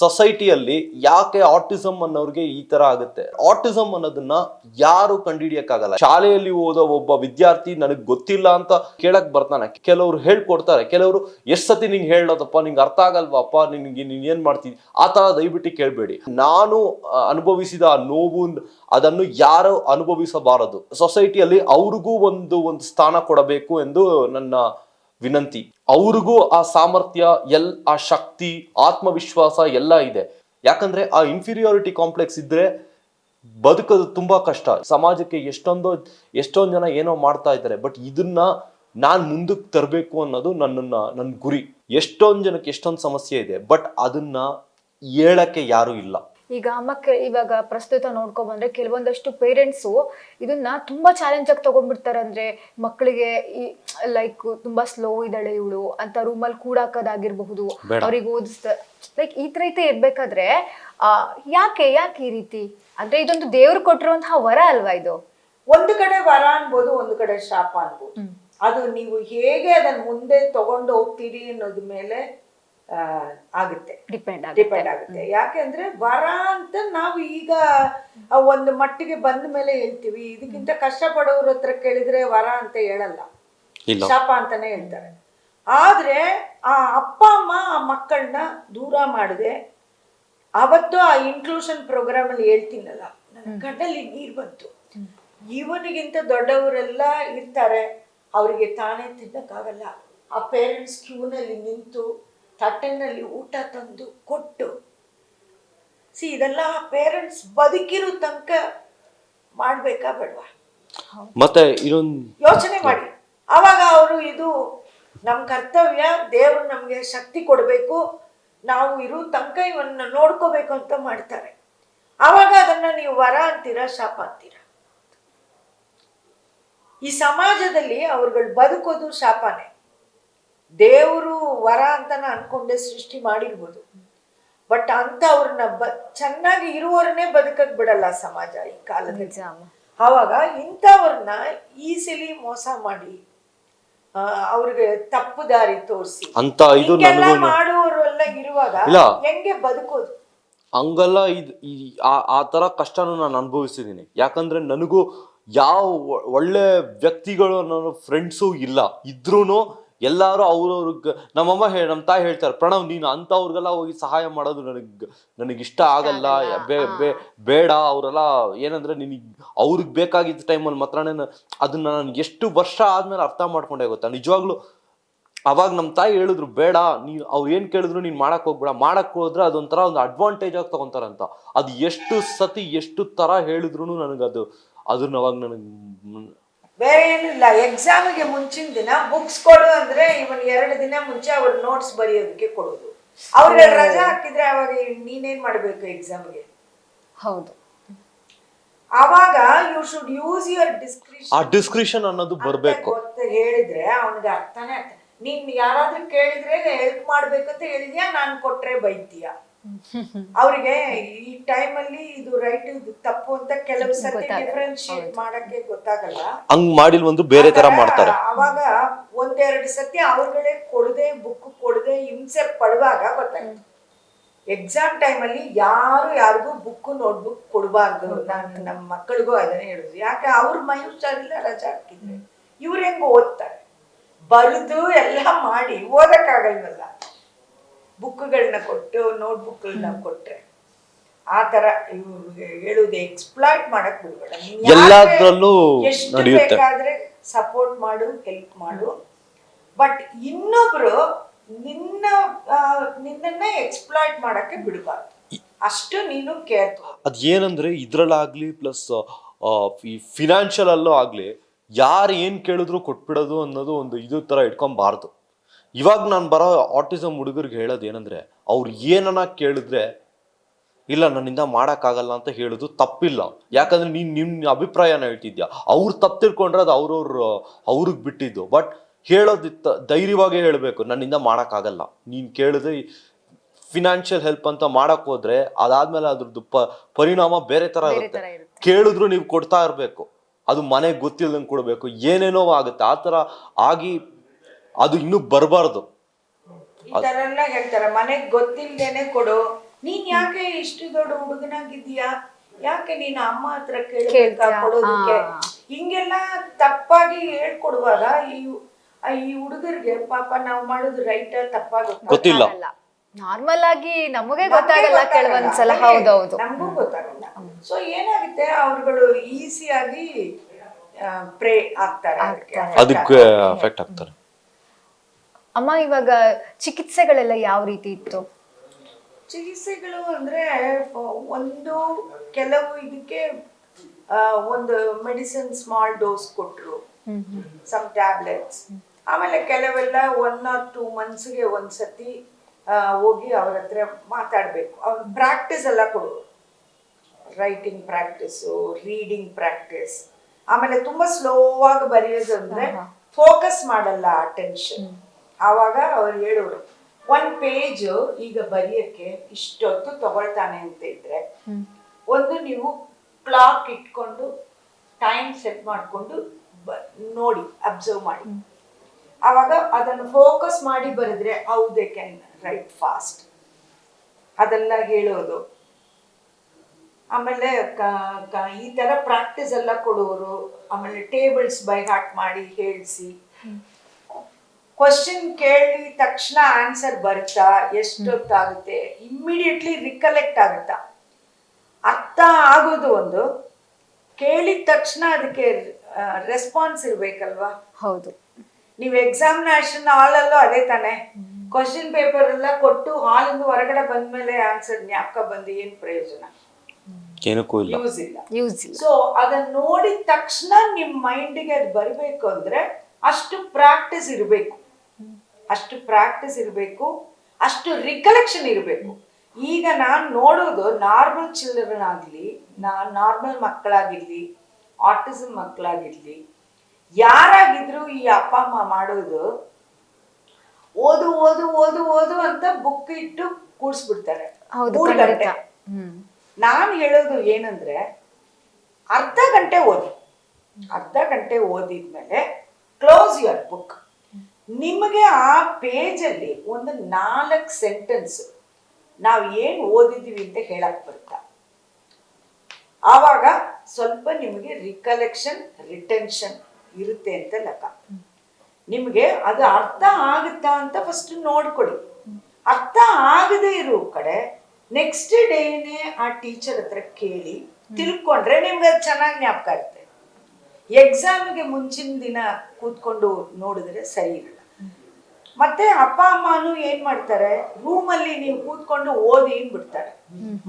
ಸೊಸೈಟಿಯಲ್ಲಿ ಯಾಕೆ ಆಟಿಸಮ್ ಅನ್ನೋರಿಗೆ ಈ ತರ ಆಗುತ್ತೆ? ಆಟಿಸಮ್ ಅನ್ನೋದನ್ನ ಯಾರು ಕಂಡುಹಿಡಿಯಕ್ಕಾಗಲ್ಲ. ಶಾಲೆಯಲ್ಲಿ ಓದೋ ಒಬ್ಬ ವಿದ್ಯಾರ್ಥಿ ನನಗೆ ಗೊತ್ತಿಲ್ಲ ಅಂತ ಕೇಳಕ್ ಬರ್ತಾನೆ. ಕೆಲವರು ಹೇಳ್ಕೊಡ್ತಾರೆ. ಕೆಲವರು ಎಷ್ಟ್ ಸತಿ ನಿಂಗೆ ಹೇಳೋದಪ್ಪ, ನಿಂಗೆ ಅರ್ಥ ಆಗಲ್ವಪ್ಪ, ನಿನ್ಗೆ ನೀನ್ ಏನ್ ಮಾಡ್ತೀನಿ ಆ ತರ ದಯವಿಟ್ಟು ಕೇಳಬೇಡಿ. ನಾನು ಅನುಭವಿಸಿದ ಆ ನೋವು ಅದನ್ನು ಯಾರು ಅನುಭವಿಸಬಾರದು. ಸೊಸೈಟಿಯಲ್ಲಿ ಅವ್ರಿಗೂ ಒಂದು ಒಂದು ಸ್ಥಾನ ಕೊಡಬೇಕು ಎಂದು ನನ್ನ ವಿನಂತಿ. ಅವ್ರಿಗೂ ಆ ಸಾಮರ್ಥ್ಯ, ಎಲ್, ಆ ಶಕ್ತಿ, ಆತ್ಮವಿಶ್ವಾಸ ಎಲ್ಲ ಇದೆ. ಯಾಕಂದ್ರೆ ಆ ಇನ್ಫೀರಿಯಾರಿಟಿ ಕಾಂಪ್ಲೆಕ್ಸ್ ಇದ್ರೆ ಬದುಕೋದು ತುಂಬಾ ಕಷ್ಟ. ಸಮಾಜಕ್ಕೆ ಎಷ್ಟೊಂದು ಎಷ್ಟೊಂದು ಜನ ಏನೋ ಮಾಡ್ತಾ ಇದ್ದಾರೆ. ಬಟ್ ಇದನ್ನ ನಾನು ಮುಂದಕ್ಕೆ ತರಬೇಕು ಅನ್ನೋದು ನನ್ನನ್ನ ನನ್ನ ಗುರಿ. ಎಷ್ಟೊಂದು ಜನಕ್ಕೆ ಎಷ್ಟೊಂದು ಸಮಸ್ಯೆ ಇದೆ. ಬಟ್ ಅದನ್ನ ಹೇಳಕ್ಕೆ ಯಾರು ಇಲ್ಲ. ಈಗ ಮಕ್ಕ ಇವಾಗ ಪ್ರಸ್ತುತ ನೋಡ್ಕೊ ಬಂದ್ರೆ ಕೆಲವೊಂದಷ್ಟು ಪೇರೆಂಟ್ಸು ಇದನ್ನ ತುಂಬಾ ಚಾಲೆಂಜ್ ಆಗಿ ತಗೊಂಡ್ಬಿಡ್ತಾರೆ. ಅಂದ್ರೆ ಮಕ್ಕಳಿಗೆ ಈ ಲೈಕ್ ತುಂಬಾ ಸ್ಲೋ ಇದ್ದಾಳೆ ಇವಳು ಅಂತ ರೂಮಲ್ಲಿ ಕೂಡಾಕೋದಾಗಿರ್ಬಹುದು. ಅವ್ರಿಗೆ ಓದಿಸ್ತ ಲೈಕ್ ಈ ತರ ರೀತಿ ಇರ್ಬೇಕಾದ್ರೆ ಆ ಯಾಕೆ ಯಾಕೆ ಈ ರೀತಿ? ಅಂದ್ರೆ ಇದೊಂದು ದೇವ್ರು ಕೊಟ್ಟಿರುವಂತಹ ವರ ಅಲ್ವಾ ಇದು? ಒಂದು ಕಡೆ ವರ ಅನ್ಬೋದು ಒಂದು ಕಡೆ ಶಾಪ ಅನ್ಬೋದು. ಅದು ನೀವು ಹೇಗೆ ಅದನ್ನ ಮುಂದೆ ತಗೊಂಡು ಹೋಗ್ತೀರಿ ಅನ್ನೋದ್ ಮೇಲೆ ಆಗುತ್ತೆ. ಡಿಪೆಂಡ್ ಡಿಪೆಂಡ್ ಆಗುತ್ತೆ. ಯಾಕೆಂದ್ರೆ ವರ ಅಂತ ನಾವು ಈಗ ಒಂದು ಮಟ್ಟಿಗೆ ಬಂದ ಮೇಲೆ ಹೇಳ್ತೀವಿ. ಇದಕ್ಕಿಂತ ಕಷ್ಟಪಡೋರ ಹತ್ರ ಕೇಳಿದ್ರೆ ವರ ಅಂತ ಹೇಳಲ್ಲ. ಶಾಪ ಅಂತಾನೆ ಹೇಳ್ತಾರೆ. ಆದ್ರೆ ಆ ಅಪ್ಪ ಅಮ್ಮ ಆ ಮಕ್ಕಳನ್ನ ದೂರ ಮಾಡಿದೆ ಅವತ್ತು ಆ ಇನ್ಕ್ಲೂಷನ್ ಪ್ರೋಗ್ರಾಮ್ ಅಲ್ಲಿ ಹೇಳ್ತೀನಲ್ಲ ನನ್ನ ಕಣ್ಣಲ್ಲಿ ನೀರು ಬಂತು. ಇವನಿಗಿಂತ ದೊಡ್ಡವರೆಲ್ಲ ಇರ್ತಾರೆ. ಅವರಿಗೆ ತಾನೇ ತಿನ್ನಕ್ಕಾಗಲ್ಲ. ಆ ಪೇರೆಂಟ್ಸ್ ಕ್ಯೂನಲ್ಲಿ ನಿಂತು ತಟ್ಟೆನಲ್ಲಿ ಊಟ ತಂದು ಕೊಟ್ಟು. ಸಿ ಇದೆಲ್ಲ ಪೇರೆಂಟ್ಸ್ ಬದುಕಿರೋ ತನಕ ಮಾಡ್ಬೇಕಾ ಬೇಡವಾ? ಮತ್ತೆ ಯೋಚನೆ ಮಾಡಿ. ಅವಾಗ ಅವರು ಇದು ನಮ್ಮ ಕರ್ತವ್ಯ ದೇವರು ನಮಗೆ ಶಕ್ತಿ ಕೊಡಬೇಕು ನಾವು ಇರೋ ತನಕ ಇವನ್ನ ನೋಡ್ಕೋಬೇಕು ಅಂತ ಮಾಡ್ತಾರೆ. ಅವಾಗ ಅದನ್ನ ನೀವು ವರ ಅಂತೀರಾ ಶಾಪ ಅಂತೀರಾ? ಈ ಸಮಾಜದಲ್ಲಿ ಅವ್ರುಗಳು ಬದುಕೋದು ಶಾಪನೇ. ದೇವರು ವರ ಅಂತಾನ ಅನ್ಕೊಂಡೆ ಸೃಷ್ಟಿ ಮಾಡಿರ್ಬೋದು. ಬಟ್ ಅಂತ ಅವ್ರನ್ನ ಬ ಚೆನ್ನಾಗಿ ಇರುವವ್ರನ್ನೇ ಬದುಕಕ್ ಬಿಡಲ್ಲ ಸಮಾಜ ಈ ಕಾಲದಲ್ಲಿ. ಆವಾಗ ಇಂಥವ್ರನ್ನ ಈಸಿಲಿ ಮೋಸ ಮಾಡಿ ಆ, ಅವ್ರಿಗೆ ತಪ್ಪು ದಾರಿ ತೋರಿಸಿ. ಅಂತ ಇದು ಮಾಡುವವರೆಲ್ಲ ಇರುವಾಗ ಹೆಂಗೆ ಬದುಕೋದು? ಹಂಗಲ್ಲ ಇದು ಈ ಆ- ಥರ ತರ ಕಷ್ಟನೂ ನಾನು ಅನುಭವಿಸಿದ್ದೀನಿ. ಯಾಕಂದ್ರೆ ನನಗೂ ಯಾವ ಒಳ್ಳೆ ವ್ಯಕ್ತಿಗಳು ನನ್ನ ಫ್ರೆಂಡ್ಸು ಇಲ್ಲ. ಇದ್ರೂನು ಎಲ್ಲಾರು ಅವ್ರವ್ರಿಗೆ ನಮ್ಮಮ್ಮ ಹೇ ನಮ್ಮ ತಾಯಿ ಹೇಳ್ತಾರೆ ಪ್ರಣವ್ ನೀನು ಅಂಥವ್ರಿಗೆಲ್ಲ ಹೋಗಿ ಸಹಾಯ ಮಾಡೋದು ನನಗೆ ನನಗೆ ಇಷ್ಟ ಆಗಲ್ಲ ಬೇ- ಬೇ- ಬೇಡ ಅವರೆಲ್ಲ ಏನಂದ್ರೆ ನಿನಗೆ ಅವ್ರಿಗೆ ಬೇಕಾಗಿದ್ದ ಟೈಮಲ್ಲಿ ಮಾತ್ರನೇ ಅದನ್ನ ನನಗೆ ಎಷ್ಟು ವರ್ಷ ಆದ್ಮೇಲೆ ಅರ್ಥ ಮಾಡ್ಕೊಂಡೆ ಗೊತ್ತಾ? ನಿಜವಾಗ್ಲೂ ಅವಾಗ ನಮ್ಮ ತಾಯಿ ಹೇಳಿದ್ರು ಬೇಡ ನೀನು ಅವ್ರು ಏನು ಕೇಳಿದ್ರು ನೀನು ಮಾಡಕ್ಕೆ ಹೋಗ್ಬೇಡ ಮಾಡಕ್ಕೆ ಹೋದ್ರೆ ಅದೊಂಥರ ಒಂದು ಅಡ್ವಾಂಟೇಜ್ ಆಗಿ ತಗೊಂತಾರಂತ. ಅದು ಎಷ್ಟು ಸತಿ ಎಷ್ಟು ಥರ ಹೇಳಿದ್ರು ನನಗದು ಅದನ್ನ ಅವಾಗ ನನಗೆ ಬೇರೆ ಏನಿಲ್ಲ ಎಕ್ಸಾಮಿಗೆ ಮುಂಚಿನ ದಿನ ಬುಕ್ಸ್ ಕೊಡು ಅಂದ್ರೆ ಇವನ್ ಎರಡು ದಿನ ಮುಂಚೆ ಅವ್ರ ನೋಟ್ಸ್ ಬರೆಯೋದಕ್ಕೆ ಕೊಡೋದು. ಅವ್ರಿಗೆ ರಜಾ ಹಾಕಿದ್ರೆ ಅವಾಗ ನೀನೇನ್ ಮಾಡ್ಬೇಕು ಎಕ್ಸಾಮ್ಗೆ ಹೌದು. ಅವಾಗ ಯು ಶುಡ್ ಯೂಸ್ ಯುವರ್ ಆ ಡಿಸ್ಕ್ರಿಪ್ಷನ್ ಡಿಸ್ಕ್ರಿಪ್ಷನ್ ಅನ್ನೋದು ಬರಬೇಕು. ಅಂತ ಹೇಳಿದ್ರೆ ಅವನಿಗೆ ಅರ್ಥನೇ ಆಗ್ತದೆ. ನೀನ್ ಯಾರಾದ್ರೂ ಕೇಳಿದ್ರೆ ಹೆಲ್ಪ್ ಮಾಡ್ಬೇಕಂತ ಹೇಳಿದ್ಯಾ? ನಾನು ಕೊಟ್ರೆ ಬೈತೀಯ? ಅವ್ರಿಗೆ ಈ ಟೈಮಲ್ಲಿ ಇದು ರೈಟ್ ಇದು ತಪ್ಪು ಅಂತ ಕೆಲವು ಸರ್ತಿ. ಡಿಫ್ರೆನ್ಶಿಯೇಟ್ ಮಾಡಕ್ಕೆ ಗೊತ್ತಾಗಲ್ಲ. ಹಂಗ್ ಮಾಡಿಲ್ವಂದ್ರು ಬೇರೆ ತರ ಮಾಡ್ತಾರೆ. ಅವಾಗ ಒಂದೆರಡು ಸತಿ ಅವ್ರುಗಳೇ ಕೊಡದೆ ಬುಕ್ ಕೊಡದೆ ಹಿಂಸೆ ಪಡುವಾಗ ಗೊತ್ತಾಯ್ತು. ಎಕ್ಸಾಮ್ ಟೈಮಲ್ಲಿ ಯಾರು ಯಾರಿಗೂ ಬುಕ್ ನೋಟ್ಬುಕ್ ಕೊಡಬಾರ್ದು ನಾನು ನಮ್ಮ ಮಕ್ಕಳಿಗೂ ಅದನ್ನೇ ಹೇಳುದು. ಯಾಕೆ ಅವ್ರ ಮೈ ಹುಷಾರಿಲ್ಲ ರಜಾ ಹಾಕಿದ್ರೆ ಇವ್ರು ಹೆಂಗ್ ಓದ್ತಾರೆ? ಬರೆದು ಎಲ್ಲ ಮಾಡಿ ಓದಕ್ಕಾಗಲ್ವಲ್ಲ? ಬುಕ್ಗಳನ್ನ ಕೊಟ್ಟು ನೋಟ್ಬುಕ್ಗಳನ್ನ ಕೊಟ್ಟರೆ ಆ ತರ ಹೇಳುದು ಎಕ್ಸ್ಪ್ಲಾಯ್ಟ್ ಮಾಡಕ್ ಬಿಡ್ಬೇಡ. ಎಲ್ಲದರಲ್ಲೂ ಬೇಕಾದ್ರೆ ಸಪೋರ್ಟ್ ಮಾಡು ಹೆಲ್ಪ್ ಮಾಡು. ಬಟ್ ಇನ್ನೊಬ್ರು ನಿನ್ನ ನಿನ್ನ ಎಕ್ಸ್ಪ್ಲಾಯ್ಟ್ ಮಾಡಕ್ಕೆ ಬಿಡಬಾರ್ದು. ಅಷ್ಟು ನೀನು ಕೇರ್ ಅದು ಏನಂದ್ರೆ ಇದ್ರಲ್ಲಾಗ್ಲಿ ಪ್ಲಸ್ ಫಿನಾನ್ಷಿಯಲ್ ಅಲ್ಲೂ ಆಗ್ಲಿ ಯಾರು ಏನ್ ಕೇಳಿದ್ರು ಕೊಟ್ಬಿಡೋದು ಅನ್ನೋದು ಒಂದು ಇದು ತರ ಇಟ್ಕೊಂಬಾರ್ದು. ಇವಾಗ ನಾನು ಬರೋ ಆಟಿಸಮ್ ಹುಡುಗರಿಗೆ ಹೇಳೋದು ಏನಂದರೆ ಅವ್ರು ಏನನ್ನ ಕೇಳಿದ್ರೆ ಇಲ್ಲ ನನ್ನಿಂದ ಮಾಡೋಕ್ಕಾಗಲ್ಲ ಅಂತ ಹೇಳೋದು ತಪ್ಪಿಲ್ಲ. ಯಾಕಂದ್ರೆ ನೀನು ನಿಮ್ಮ ಅಭಿಪ್ರಾಯನ ಹೇಳ್ತಿದ್ಯಾ? ಅವ್ರು ತಪ್ಪು ತಿಳ್ಕೊಂಡ್ರೆ ಅದು ಅವ್ರವ್ರ ಅವ್ರಿಗೆ ಬಿಟ್ಟಿದ್ದು. ಬಟ್ ಹೇಳೋದಿತ್ತ ಧೈರ್ಯವಾಗೇ ಹೇಳಬೇಕು ನನ್ನಿಂದ ಮಾಡೋಕ್ಕಾಗಲ್ಲ. ನೀನು ಕೇಳಿದ್ರೆ ಫಿನಾನ್ಷಿಯಲ್ ಹೆಲ್ಪ್ ಅಂತ ಮಾಡಕ್ ಹೋದ್ರೆ ಅದಾದ್ಮೇಲೆ ಅದ್ರದ್ದು ಪ ಪರಿಣಾಮ ಬೇರೆ ತರ ಬೇರೆ ಇರುತ್ತೆ. ಕೇಳಿದ್ರು ನೀವು ಕೊಡ್ತಾ ಇರಬೇಕು. ಅದು ಮನೆಗೆ ಗೊತ್ತಿಲ್ಲದಂಗೆ ಕೊಡಬೇಕು. ಏನೇನೋ ಆಗುತ್ತೆ. ಆ ಥರ ಆಗಿ ಅದು ಇನ್ನೂ ಬರಬಾರ್ದು. ಈ ತರ ಎಲ್ಲ ಹೇಳ್ತಾರೆ ಮನೆಗ್ ಗೊತ್ತಿಲ್ದೇನೆ ಕೊಡು. ನೀನ್ ಯಾಕೆ ಇಷ್ಟು ದೊಡ್ಡ ಹುಡುಗನಾಗಿದ್ದೀಯಾ? ಯಾಕೆ ನೀನು ಅಮ್ಮ ಹತ್ರ ಕೇಳ್ಬೇಕಾ? ಕೊಡೋದಕ್ಕೆ? ಹಿಂಗೆಲ್ಲ ತಪ್ಪಾಗಿ ಹೇಳ್ಕೊಡುವಾಗ ಈ ಈ ಹುಡುಗರಿಗೆ ಪಾಪ ನಾವು ಮಾಡೋದು ರೈಟ್ ತಪ್ಪಾಗ ಗೊತ್ತಿಲ್ಲ. ನಾರ್ಮಲ್ ಆಗಿ ನಮಗೆ ಗೊತ್ತಾಗಲ್ಲ ಕೆಲವೊಂದ್ಸಲ. ಹೌದೌದು ನಮಗೂ ಗೊತ್ತಾಗಲ್ಲ. ಸೊ ಏನಾಗುತ್ತೆ? ಅವ್ರುಗಳು ಈಸಿಯಾಗಿ ಪ್ರೇ ಆಗ್ತಾರೆ. ಅದಕ್ಕೆ. ಅದಕ್ಕೆ ಅಫೆಕ್ಟ್ ಆಗ್ತಾರೆ. ಅಮ್ಮ ಇವಾಗ ಚಿಕಿತ್ಸೆಗಳೆಲ್ಲ ಯಾವ ರೀತಿ ಇತ್ತು? ಚಿಕಿತ್ಸೆಗಳು ಅಂದ್ರೆ ಒಂದು ಕೆಲವು ಇದಕ್ಕೆ ಒಂದು ಮೆಡಿಸಿನ್ ಸ್ಮಾಲ್ ಡೋಸ್ ಕೊಟ್ರು. ಸಮ್ ಟ್ಯಾಬ್ಲೆಟ್ಸ್ ಆಮೇಲೆ ಕೆಲವೆಲ್ಲ ಒನ್ ಆರ್ ಟೂ ಮಂತ್ಸ್ಗೆ ಒಂದ್ಸತಿ ಹೋಗಿ ಅವ್ರ ಹತ್ರ ಮಾತಾಡಬೇಕು. ಅವ್ರ ಪ್ರಾಕ್ಟೀಸ್ ಎಲ್ಲ ಕೊಡು. ರೈಟಿಂಗ್ ಪ್ರಾಕ್ಟೀಸು ರೀಡಿಂಗ್ ಪ್ರಾಕ್ಟೀಸ್ ಆಮೇಲೆ ತುಂಬಾ ಸ್ಲೋ ಆಗಿ ಬರೆಯೋದು ಅಂದ್ರೆ ಫೋಕಸ್ ಮಾಡಲ್ಲ ಅಟೆನ್ಷನ್ ಆವಾಗ ಅವ್ರು ಹೇಳೋರು ಒಂದ್ ಪೇಜ್ ಈಗ ಬರೆಯಕ್ಕೆ ಇಷ್ಟೊತ್ತು ತಗೊಳ್ತಾನೆ ಅಂತ ಇದ್ರೆ ಒಂದು ನೀವು ಕ್ಲಾಕ್ ಇಟ್ಕೊಂಡು ಟೈಮ್ ಸೆಟ್ ಮಾಡಿಕೊಂಡು ನೋಡಿ ಅಬ್ಸರ್ವ್ ಮಾಡಿ. ಆವಾಗ ಅದನ್ನು ಫೋಕಸ್ ಮಾಡಿ ಬರೆದ್ರೆ how they can write fast ಅದೆಲ್ಲ ಹೇಳೋದು. ಆಮೇಲೆ ಈ ತರ ಪ್ರಾಕ್ಟೀಸ್ ಎಲ್ಲ ಕೊಡೋರು ಆಮೇಲೆ ಟೇಬಲ್ಸ್ ಬೈ ಹಾಟ್ ಮಾಡಿ ಹೇಳಿಸಿ. ಕ್ವಶನ್ ಕೇಳಿ ತಕ್ಷಣ ಆನ್ಸರ್ ಬರುತ್ತಾ ಎಷ್ಟೊತ್ತಾಗುತ್ತೆ ಇಮ್ಮಿಡಿಯೇಟ್ಲಿ ರಿಕಲೆಕ್ಟ್ ಆಗುತ್ತಾ? ಅರ್ಥ ಆಗೋದು ಒಂದು. ಕೇಳಿದ ತಕ್ಷಣ ಅದಕ್ಕೆ ರೆಸ್ಪಾನ್ಸ್ ಇರ್ಬೇಕಲ್ವಾ? ಹೌದು. ನೀವು ಎಕ್ಸಾಮಿನೇಷನ್ ಹಾಲಲ್ಲೂ ಅದೇ ತಾನೆ. ಕ್ವಶನ್ ಪೇಪರ್ ಎಲ್ಲ ಕೊಟ್ಟು ಹಾಲಿಂದ ಹೊರಗಡೆ ಬಂದ್ಮೇಲೆ ಆನ್ಸರ್ ಜ್ಞಾಪಕ ಬಂದು ಏನ್ ಪ್ರಯೋಜನ? ಏನಕ್ಕೂ ಇಲ್ಲ. ಯೂಸ್ ಇಲ್ಲ. ಯೂಸ್ ಇಲ್ಲ. ಸೊ ಅದನ್ನ ನೋಡಿದ ತಕ್ಷಣ ನಿಮ್ ಮೈಂಡಿಗೆ ಅದು ಬರಬೇಕು ಅಂದ್ರೆ ಅಷ್ಟು ಪ್ರಾಕ್ಟೀಸ್ ಇರಬೇಕು. ಅಷ್ಟು ಪ್ರಾಕ್ಟೀಸ್ ಇರಬೇಕು ಅಷ್ಟು ರಿಕಲೆಕ್ಷನ್ ಇರಬೇಕು. ಈಗ ನಾನು ನೋಡೋದು ನಾರ್ಮಲ್ ಚಿಲ್ಡ್ರನ್ ಆಗಲಿ ನಾ ನಾರ್ಮಲ್ ಮಕ್ಕಳಾಗಿರಲಿ ಆಟಿಸಮ್ ಮಕ್ಕಳಾಗಿರ್ಲಿ ಯಾರಾಗಿದ್ರು ಈ ಅಪ್ಪ ಅಮ್ಮ ಮಾಡೋದು ಓದು ಓದು ಓದು ಓದು ಅಂತ ಬುಕ್ ಇಟ್ಟು ಕೂಡ್ಸ್ಬಿಡ್ತಾರೆ. ಮೂರು ಗಂಟೆ. ನಾನು ಹೇಳೋದು ಏನಂದ್ರೆ ಅರ್ಧ ಗಂಟೆ ಓದಿ. ಅರ್ಧ ಗಂಟೆ ಓದಿದ್ಮೇಲೆ ಕ್ಲೋಸ್ ಯುವರ್ ಬುಕ್ ನಿಮಗೆ ಆ ಪೇಜಲ್ಲಿ ಒಂದು ನಾಲ್ಕು ಸೆಂಟೆನ್ಸ್ ನಾವು ಏನು ಓದಿದ್ದೀವಿ ಅಂತ ಹೇಳಕ್ ಬರುತ್ತಾ? ಆವಾಗ ಸ್ವಲ್ಪ ನಿಮಗೆ ರಿಕಲೆಕ್ಷನ್ ರಿಟೆನ್ಷನ್ ಇರುತ್ತೆ ಅಂತ ಲೆಕ್ಕ. ನಿಮಗೆ ಅದು ಅರ್ಥ ಆಗುತ್ತಾ ಅಂತ ಫಸ್ಟ್ ನೋಡ್ಕೊಳ್ಳಿ ಅರ್ಥ ಆಗದೆ ಇರೋ ಕಡೆ ನೆಕ್ಸ್ಟ್ ಡೇನೇ ಆ ಟೀಚರ್ ಹತ್ರ ಕೇಳಿ ತಿಳ್ಕೊಂಡ್ರೆ ನಿಮ್ಗೆ ಅದು ಚೆನ್ನಾಗಿ ಜ್ಞಾಪಕ ಇರುತ್ತೆ ಎಕ್ಸಾಮ್ಗೆ ಮುಂಚಿನ ದಿನ ಕೂತ್ಕೊಂಡು ನೋಡಿದ್ರೆ ಸರಿ ಇರಲ್ಲ ಮತ್ತೆ ಅಪ್ಪ ಅಮ್ಮನು ಏನ್ ಮಾಡ್ತಾರೆ? ರೂಮಲ್ಲಿ ನೀವು ಕೂತ್ಕೊಂಡು ಓದಿ ಬಿಡ್ತಾರೆ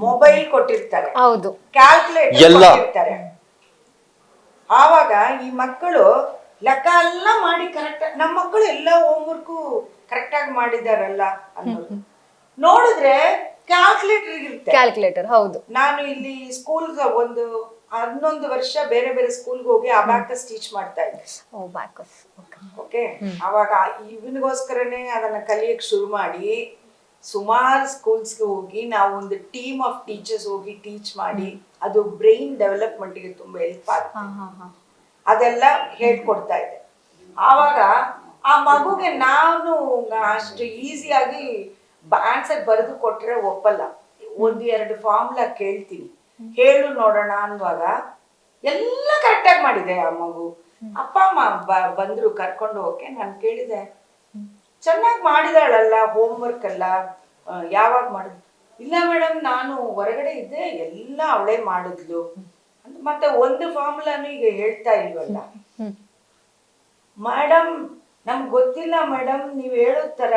ಮೊಬೈಲ್ ಕೊಟ್ಟಿರ್ತಾರೆ. ಹೌದು. ಕ್ಯಾಲ್ಕುಲೇಟರ್. ಕೊಟ್ಟಿರ್ತಾರೆ. ಆವಾಗ ಈ ಮಕ್ಕಳು ಲೆಕ್ಕ ಎಲ್ಲ ಮಾಡಿ ಕರೆಕ್ಟ್ ನಮ್ಮ ಮಕ್ಕಳು ಎಲ್ಲ ಹೋಮ್ವರ್ಕು ಕರೆಕ್ಟಾಗಿ ಮಾಡಿದಾರಲ್ಲ ಅನ್ನೋದು. ನೋಡಿದ್ರೆ ಕ್ಯಾಲ್ಕುಲೇಟರ್ ಇರುತ್ತೆ. ಕ್ಯಾಲ್ಕುಲೇಟರ್ ಹೌದು. ನಾನು ಇಲ್ಲಿ ಸ್ಕೂಲ್ ಒಂದು ಹನ್ನೊಂದು ವರ್ಷ ಬೇರೆ ಬೇರೆ ಸ್ಕೂಲ್ಗೆ ಹೋಗಿ ಅಬ್ಯಾಕಸ್ ಟೀಚ್ ಮಾಡ್ತಾ ಇದ್ದೆ. ಓ ಬ್ಯಾಕಸ್ ಓಕೆ ಅವಾಗ ಇವನಿಗೋಸ್ಕರನೇ ಅದನ್ನ ಕಲಿಯಕ್ ಶುರು ಮಾಡಿ ಸುಮಾರು ಸ್ಕೂಲ್ಸ್ಗೆ ಹೋಗಿ ನಾವು ಒಂದು ಟೀಮ್ ಆಫ್ ಟೀಚರ್ಸ್ ಹೋಗಿ ಟೀಚ್ ಮಾಡಿ ಅದು ಬ್ರೈನ್ ಡೆವಲಪ್ಮೆಂಟ್ಗೆ ತುಂಬಾ ಹೆಲ್ಪ್ ಆಗುತ್ತೆ. ಅದೆಲ್ಲ ಹೇಳ್ಕೊಡ್ತಾ ಇದೆ. ಆವಾಗ ಆ ಮಗುಗೆ ನಾನು ಅಷ್ಟು ಈಸಿಯಾಗಿ ಆನ್ಸರ್ ಬರೆದು ಕೊಟ್ರೆ ಒಪ್ಪಲ್ಲ. ಒಂದು ಎರಡು ಫಾರ್ಮುಲಾ ಕೇಳ್ತೀನಿ. ಹೇಳು ನೋಡೋಣ ಅನ್ನುವಾಗ ಎಲ್ಲ ಕರೆಕ್ಟಾಗಿ ಮಾಡಿದೆ ಆ ಮಗು. ಅಪ್ಪ, ಅಮ್ಮ ಬಂದ್ರು ಕರ್ಕೊಂಡು ಹೋಗಕ್ಕೆ, ನಾನು ಕೇಳಿದೆ, ಚೆನ್ನಾಗಿ ಮಾಡಿದಾಳಲ್ಲ ಹೋಮ್ವರ್ಕ್ ಎಲ್ಲ? ಅಲ್ಲ ಯಾವಾಗ ಮಾಡಿದ್ ಇಲ್ಲ ಮೇಡಮ್ ನಾನು ಹೊರಗಡೆ ಇದ್ದೆ, ಎಲ್ಲ ಅವಳೆ ಮಾಡಿದ್ಲು. ಮತ್ತೆ ಒಂದು ಫಾರ್ಮುಲಾನು ಈಗ ಹೇಳ್ತಾ ಇಲ್ವಲ್ಲ? ಹ್ಮ್ ಮೇಡಮ್ ನಮ್ಗೆ ಗೊತ್ತಿಲ್ಲ ಮೇಡಮ್ ನೀವು ಹೇಳೋ ತರ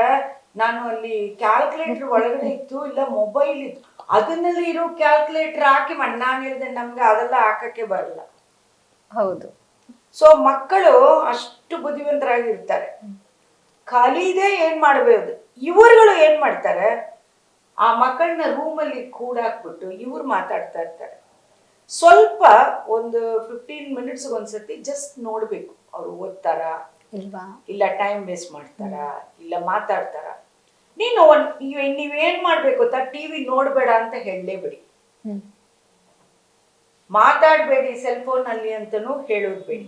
ನಾನು ಅಲ್ಲಿ ಕ್ಯಾಲ್ಕುಲೇಟರ್ ಒಳಗಡೆ ಇತ್ತು, ಇಲ್ಲ ಮೊಬೈಲ್ ಇತ್ತು. ಅದನ್ನೆಲ್ಲ ಇರೋ ಕ್ಯಾಲ್ಕುಲೇಟರ್ ಹಾಕಿ ಮಣ್ಣಾಗಿರದೆ ಹೇಳಿದೆ, ನಮ್ಗೆ ಅದೆಲ್ಲ ಹಾಕಕ್ಕೆ ಬರಲ್ಲ. ಹೌದು. ಸೊ ಮಕ್ಕಳು ಅಷ್ಟು ಬುದ್ಧಿವಂತರಾಗಿರ್ತಾರೆ. ಇದೆ ಏನ್ ಮಾಡಬಹುದು ಇವರುಗಳು ಏನ್ ಮಾಡ್ತಾರೆ? ಆ ಮಕ್ಕಳನ್ನ ರೂಮಲ್ಲಿ ಕೂಡಾಕ್ಬಿಟ್ಟು ಇವ್ರು ಮಾತಾಡ್ತಾ ಇರ್ತಾರೆ. ಸ್ವಲ್ಪ ಒಂದು ಫಿಫ್ಟೀನ್ ಮಿನಿಟ್ಸ್ ಒಂದ್ಸತಿ ಜಸ್ಟ್ ನೋಡ್ಬೇಕು. ಅವ್ರು ಓದ್ತಾರ? ಇಲ್ವಾ? ಇಲ್ಲ ಟೈಮ್ ವೇಸ್ಟ್ ಮಾಡ್ತಾರ? ಇಲ್ಲ ಮಾತಾಡ್ತಾರ? ನೀನು ನೀವೇನ್ ಮಾಡ್ಬೇಕು ಗೊತ್ತಾ? ಟಿವಿ ನೋಡ್ಬೇಡ ಅಂತ ಹೇಳಲೇಬೇಡಿ. ಮಾತಾಡ್ಬೇಡಿ ಮಾತಾಡಬೇಡಿ ಸೆಲ್ ಫೋನ್ ಅಲ್ಲಿ ಅಂತನೂ ಹೇಳೋದು ಬೇಡಿ.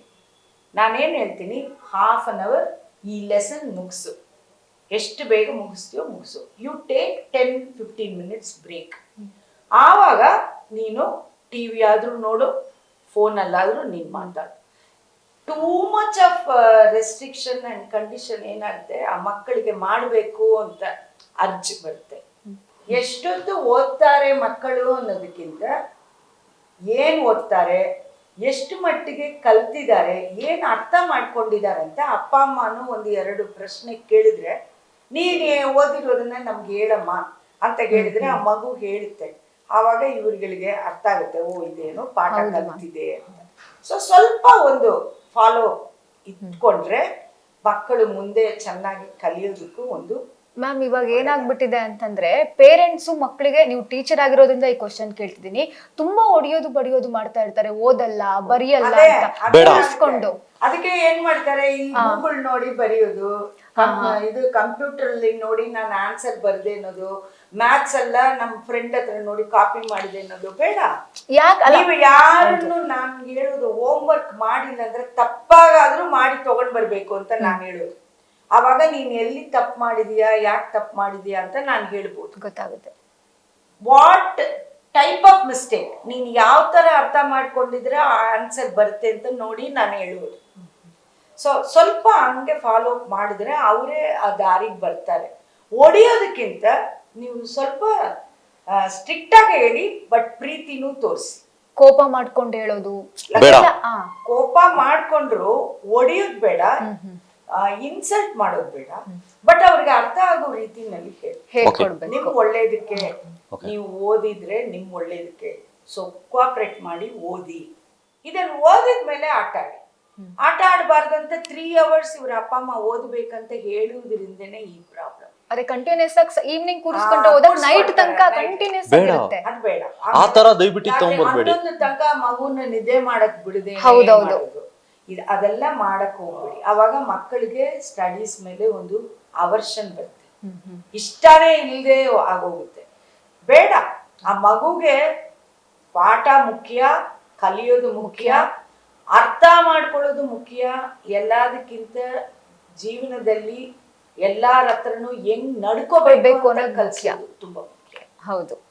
ನಾನೇನ್ ಹೇಳ್ತೀನಿ? ಹಾಫ್ ಅನ್ ಅವರ್ ಈ ಲೆಸನ್ ಮುಗಿಸು. ಎಷ್ಟು ಬೇಗ ಮುಗಿಸ್ತೀಯೋ ಮುಗಿಸು. You take ten fifteen minutes break ಆವಾಗ ನೀನು ಟಿ ವಿ ಆದರೂ ನೋಡು ಫೋನಲ್ಲಾದರೂ ನೀನು ಮಾತಾಡು. Too much of restriction and condition ಏನಾಗುತ್ತೆ? ಆ ಮಕ್ಕಳಿಗೆ ಮಾಡಬೇಕು ಅಂತ ಅರ್ಜಿ ಬರುತ್ತೆ. ಎಷ್ಟೊತ್ತು ಓದ್ತಾರೆ ಮಕ್ಕಳು ಅನ್ನೋದಕ್ಕಿಂತ ಏನು ಓದ್ತಾರೆ? ಎಷ್ಟು ಮಟ್ಟಿಗೆ ಕಲ್ತಿದ್ದಾರೆ ಏನು ಅರ್ಥ ಮಾಡ್ಕೊಂಡಿದ್ದಾರೆ ಅಂತ ಅಪ್ಪ ಅಮ್ಮನೂ ಒಂದು ಎರಡು ಪ್ರಶ್ನೆ ಕೇಳಿದ್ರೆ ನೀನೇ ಓದಿರೋದನ್ನ ನಮ್ಗೆ ಹೇಳಮ್ಮ ಅಂತ ಕೇಳಿದ್ರೆ ಆ ಮಗು ಹೇಳುತ್ತೆ. ಆವಾಗ ಇವ್ರುಗಳಿಗೆ ಅರ್ಥ ಆಗುತ್ತೆ ಓ ಇದೇನು ಪಾಠ ಕಲ್ತಿದೆ ಅಂತ. ಸೊ ಸ್ವಲ್ಪ ಒಂದು ಫಾಲೋ ಇಟ್ಕೊಂಡ್ರೆ ಮಕ್ಕಳು ಮುಂದೆ ಚೆನ್ನಾಗಿ ಕಲಿಯೋದಕ್ಕೂ ಒಂದು ಮ್ಯಾಮ್ ಇವಾಗ ಏನಾಗ್ಬಿಟ್ಟಿದೆ ಅಂತಂದ್ರೆ ಪೇರೆಂಟ್ಸು ಮಕ್ಕಳಿಗೆ ನೀವು ಟೀಚರ್ ಆಗಿರೋದ್ರಿಂದ ಈ ಕ್ವಶನ್ ಕೇಳ್ತಿದ್ದೀನಿ. ತುಂಬಾ ಹೊಡಿಯೋದು ಬಡಿಯೋದು ಮಾಡ್ತಾ ಇರ್ತಾರೆ ಓದಲ್ಲ ಬರಿಯಲ್ಲ ಅಂತ. ಕೂರಿಸ್ಕೊಂಡು. ಅದಕ್ಕೆ ಏನ್ ಮಾಡ್ತಾರೆ ಈ ಗೂಗಲ್ ನೋಡಿ ಬರೆಯೋದು ಇದು ಕಂಪ್ಯೂಟರ್ ಅಲ್ಲಿ ನೋಡಿ ನಾನು ಆನ್ಸರ್ ಬರ್ದೆ ಅನ್ನೋದು ಮ್ಯಾಥ್ಸ್ ಎಲ್ಲ ನಮ್ಮ ಫ್ರೆಂಡ್ ಹತ್ರ ನೋಡಿ ಕಾಪಿ ಮಾಡಿದೆ ಅನ್ನೋದು ಬೇಡ. ನೀವು ಯಾರನ್ನು ನಾನು ಹೇಳೋದು ಹೋಮ್ ವರ್ಕ್ ಮಾಡಿಲ್ಲ ಅಂದ್ರೆ ತಪ್ಪಾಗಾದ್ರೂ ಮಾಡಿ ತಗೊಂಡ್ ಬರ್ಬೇಕು ಅಂತ ನಾನು ಹೇಳೋದು. ಅವಾಗ ನೀನು ಎಲ್ಲಿ ತಪ್ಪು ಮಾಡಿದೀಯಾ ಯಾಕೆ ತಪ್ಪು ಮಾಡಿದೀಯಾ ಅಂತ ನಾನು ಹೇಳ್ಬೋದು. ಗೊತ್ತಾಗುತ್ತೆ. ವಾಟ್ ಟೈಪ್ ಆಫ್ ಮಿಸ್ಟೇಕ್ ನೀನು ಯಾವ ಥರ ಅರ್ಥ ಮಾಡ್ಕೊಂಡಿದ್ರೆ ಆ ಆನ್ಸರ್ ಬರುತ್ತೆ ಅಂತ ನೋಡಿ ನಾನು ಹೇಳುವುದು ಸೊ ಸ್ವಲ್ಪ ಹಂಗೆ ಫಾಲೋ ಅಪ್ ಮಾಡಿದ್ರೆ ಅವರೇ ಆ ದಾರಿಗೆ ಬರ್ತಾರೆ. ಹೊಡೆಯೋದಕ್ಕಿಂತ ನೀವು ಸ್ವಲ್ಪ ಸ್ಟ್ರಿಕ್ಟ್ ಆಗಿ ಹೇಳಿ ಬಟ್ ಪ್ರೀತಿನೂ ತೋರಿಸಿ. ಕೋಪ ಮಾಡ್ಕೊಂಡು ಹೇಳೋದು. ಬೇಡ. ಆ, ಕೋಪ ಮಾಡ್ಕೊಂಡ್ರು ಹೊಡಿಯೋದ್ ಬೇಡ. ಇನ್ಸಲ್ಟ್ ಮಾಡೋದು ಬೇಡ. ಬಟ್ ಅವ್ರಿಗೆ ಅರ್ಥ ಆಗೋ ರೀತಿನಲ್ಲಿ ನಲ್ಲಿ ಹೇಳ್ಕೊಡ್ಬೇಕು. ನಿಮ್ ಒಳ್ಳೇದಕ್ಕೆ ನೀವು ಓದಿದ್ರೆ ನಿಮ್ ಒಳ್ಳೇದಕ್ಕೆ ಸೊ ಕೋಆಪರೇಟ್ ಮಾಡಿ ಓದಿ. ಇದನ್ನ ಓದಿದ್ಮೇಲೆ ಆಟ ಆಡಿ. ಆಟ ಆಡಬಾರ್ದಂತ ತ್ರೀ ಅವರ್ಸ್ ಇವ್ರ ಅಪ್ಪ ಅಮ್ಮ ಓದ್ಬೇಕಂತ ಹೇಳುವುದರಿಂದನೇ ಈ ಪ್ರಾಬ್ಲಮ್ ಅದೇ ಕಂಟಿನ್ಯೂಸ್ ಆಗಿ ಈವ್ನಿಂಗ್ ಕೂರಿಸ್ಕೊಂಡು ಹೋದಾಗ ನೈಟ್ ತನಕ ಕಂಟಿನ್ಯೂಸ್ ಬೇಡ. ಆಗಿರುತ್ತೆ. ಅದು ಬೇಡ. ಆ ತರ ದಯವಿಟ್ಟು ತಗೊಂಡ್ಬರ್ಬೇಡಿ. ತನಕ ಮಗುನ ನಿದ್ದೆ ಮಾಡಕ್ ಬಿಡದೆ ಹೌದೌದು. ಇದು ಅದೆಲ್ಲ ಮಾಡಕ್ ಹೋಗ್ಬೇಡಿ. ಅವಾಗ ಮಕ್ಕಳಿಗೆ ಸ್ಟಡೀಸ್ ಮೇಲೆ ಒಂದು ಅವರ್ಷನ್ ಬರುತ್ತೆ. ಇಷ್ಟನೇ ಇಲ್ಲದೆ ಆಗೋಗುತ್ತೆ. ಬೇಡ. ಆ ಮಗುಗೆ ಪಾಠ ಮುಖ್ಯ ಕಲಿಯೋದು ಮುಖ್ಯ ಅರ್ಥ ಮಾಡ್ಕೊಳ್ಳೋದು ಮುಖ್ಯ ಎಲ್ಲದಕ್ಕಿಂತ ಜೀವನದಲ್ಲಿ ಎಲ್ಲಾರ ಹತ್ರನು ಹೆಂಗ್ ನಡ್ಕೋಬೇಕು ಬೇಕು ಅನ್ನೋದು ಕಲ್ಸಿ. ತುಂಬಾ ಮುಖ್ಯ. ಹೌದು.